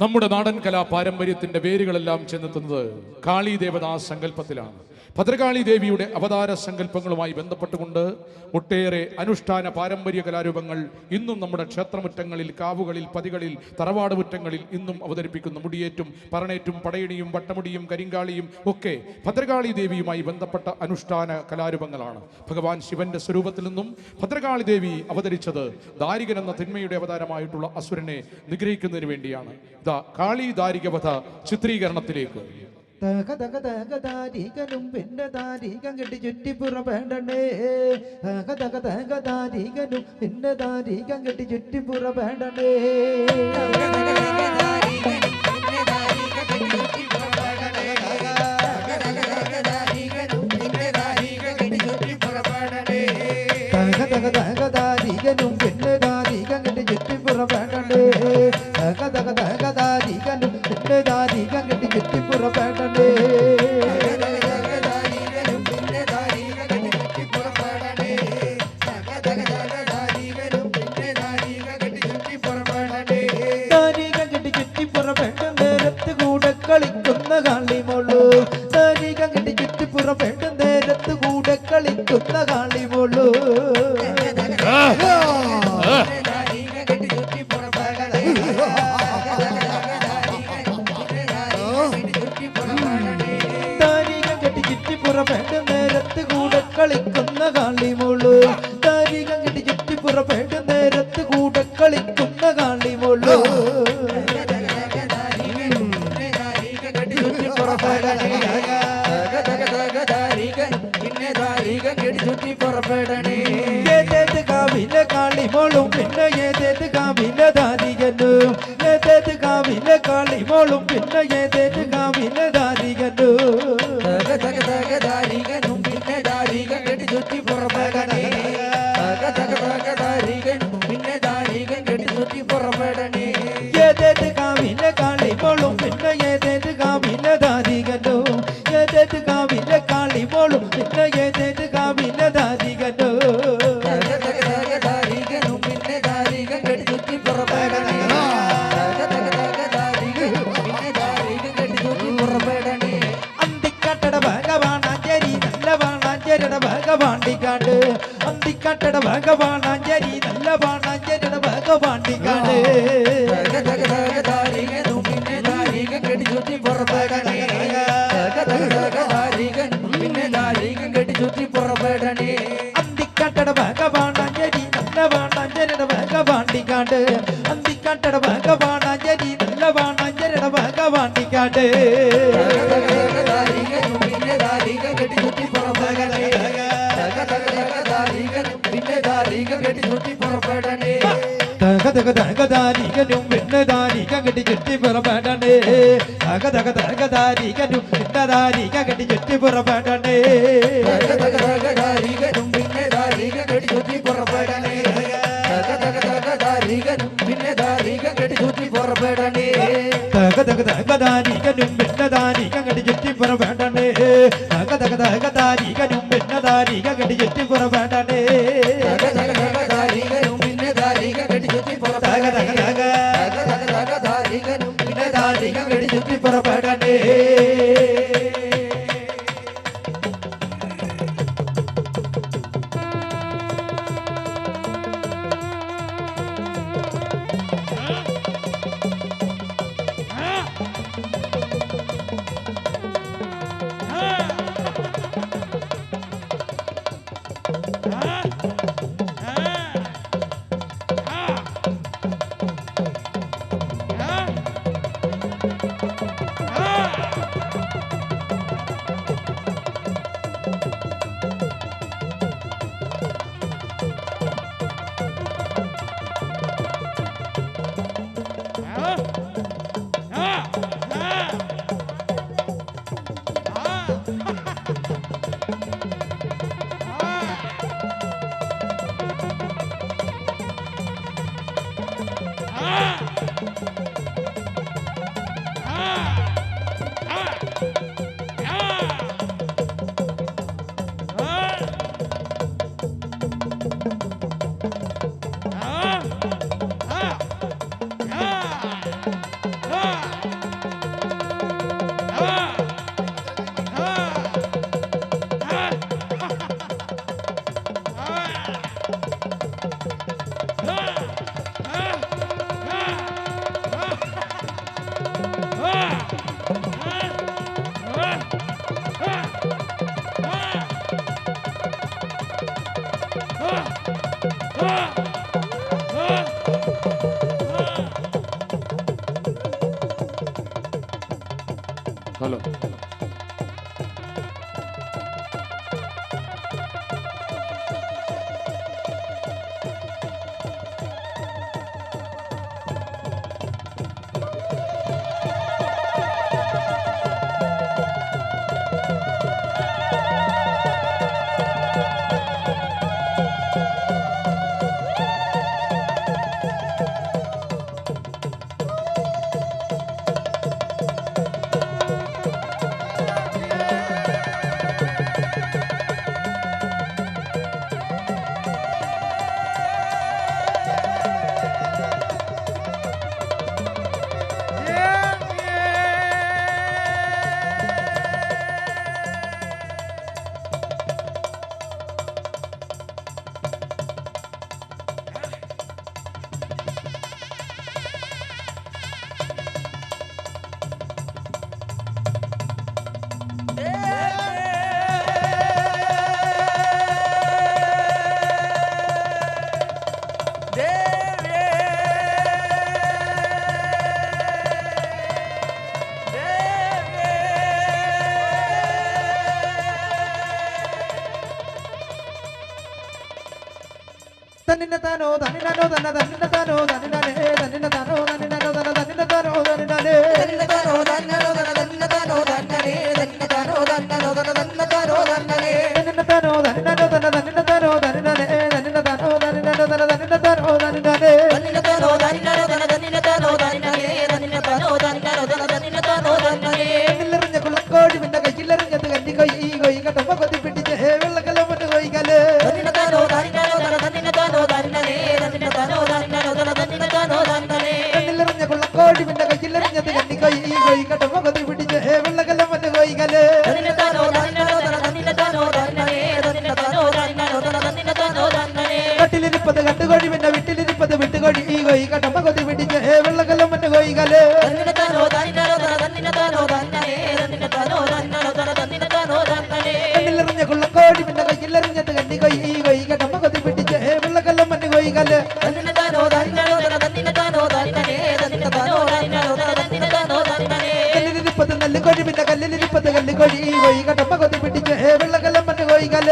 നമ്മുടെ നാടൻ കലാ പാരമ്പര്യത്തിന്റെ വേരുകളെല്ലാം ചെന്നെത്തുന്നത് കാളി ദേവതാ സങ്കല്പത്തിലാണ്. ഭദ്രകാളി ദേവിയുടെ അവതാര സങ്കല്പങ്ങളുമായി ബന്ധപ്പെട്ടുകൊണ്ട് ഒട്ടേറെ അനുഷ്ഠാന പാരമ്പര്യ കലാരൂപങ്ങൾ ഇന്നും നമ്മുടെ ക്ഷേത്രമുറ്റങ്ങളിൽ കാവുകളിൽ പതികളിൽ തറവാട് മുറ്റങ്ങളിൽ ഇന്നും അവതരിപ്പിക്കുന്നു മുടിയേറ്റും പറണേറ്റും പടയണിയും വട്ടമുടിയും കരിങ്കാളിയും ഒക്കെ ഭദ്രകാളി ദേവിയുമായി ബന്ധപ്പെട്ട അനുഷ്ഠാന കലാരൂപങ്ങളാണ്. ഭഗവാൻ ശിവന്റെ സ്വരൂപത്തിൽ നിന്നും ഭദ്രകാളി ദേവി അവതരിച്ചത് ദാരികൻ എന്ന തിന്മയുടെ അവതാരമായിട്ടുള്ള അസുരനെ നിഗ്രഹിക്കുന്നതിന് വേണ്ടിയാണ്. ഇതാ കാളി ദാരികവധ ചിത്രീകരണത്തിലേക്ക്. തക തക തക താരികനും പിന്നെ താരികം കെട്ടി ചുറ്റിപ്പുറപ്പെടണേ തക തക തക താരികനും പിന്നെ താരികം കെട്ടി ചുറ്റിപ്പുറപ്പെടണേ തക തക തക കളിക്കുന്ന കാളിമോളു പിന്നെ കാളിമോളും പിന്നെ ഏതേത് കാവിലെ ദാരികനും? ഏതേത് കാവിലെ കാളിമോളും പിന്നെ ഏതേത് കാവിലെ ദാരികനും? ഏതേത് കാവിലെ ദാരികനും ഏതേത് കാവിലെ കാളിമോളും പിന്നെ ഏതേത് കാവിലെ ദാരികനും അന്തിക്കാട്ടട ഭഗവാണാഞ്ചേരി നല്ല വാണാഞ്ചേരിട ഭഗവാണ്ടിക്കാട്. അന്തിക്കാട്ടട ഭഗവാണാഞ്ചേരി നല്ല വാണാഞ്ചേരിട ഭഗവാണ്ടിക്കാട് അന്തിക്കാട്ടട ഭഗവാണാഞ്ചേരി നല്ല വാണാഞ്ചേരിട ഭഗവാണ്ടിക്കാട് അന്തിക്കാട്ടട ഭഗവാണാഞ്ചേരി നല്ല വാണാഞ്ചേരിട ഭഗവാണ്ടിക്കാട് തക തക തക ദാരികനും കെട്ടി ചുറ്റി പുറപ്പെടണേ തക തക തക ദാരികനും പിന്നെ ദാരിക കെട്ടി ചുറ്റി പുറപ്പെടണേ തക തക തക ദാരികനും പിന്നെ ദാരിക കെട്ടി ചുറ്റി പുറപ്പെടണേ തക തക തക ദാരികനും പിന്നെ ദാരിക കെട്ടി ചുറ്റി പുറപ്പെടണേ പുറപ്പെടണേ തന്നിന താനോ തന്നിനോ തന്ന തന്നിന താനോ തന്നിനെ തന്നിന താനോ തന്നിനോ തന്ന തന്നിന താനോ തന്നിനെ തന്നിന താനോ തന്നിനോ തന്ന തന്നിന താനോ തന്നിനെ തന്നിന താനോ തന്നിനോ തന്ന തന്നിന താനോ തന്നിനെ കണ്ണിലെറിഞ്ഞ കട്ടപ്പ കൊത്തി പിടിച്ച് വെള്ളക്കല മണ്ണ് കൊയ്കൽ കണ്ണിലെറിഞ്ഞ കുള്ളക്കോടി പിന്നെ കയ്യിലെറിഞ്ഞത് കണ്ണി കൊയ്യി കൊയ്യി കട്ടപ്പ കൊത്തി പിടിച്ച് വെള്ളക്കല മണ്ണ് കൊയ്കൽ കല്ലിലിരിപ്പത് നെല്ലുകോഴി പിന്നെ കല്ലിലിരിപ്പത് കല്ലുകോഴി കൊയ്യി കട്ടപ്പ കൊത്തി പിടിച്ച് വെള്ളക്കല മണ്ണ് കൊയ്കൽ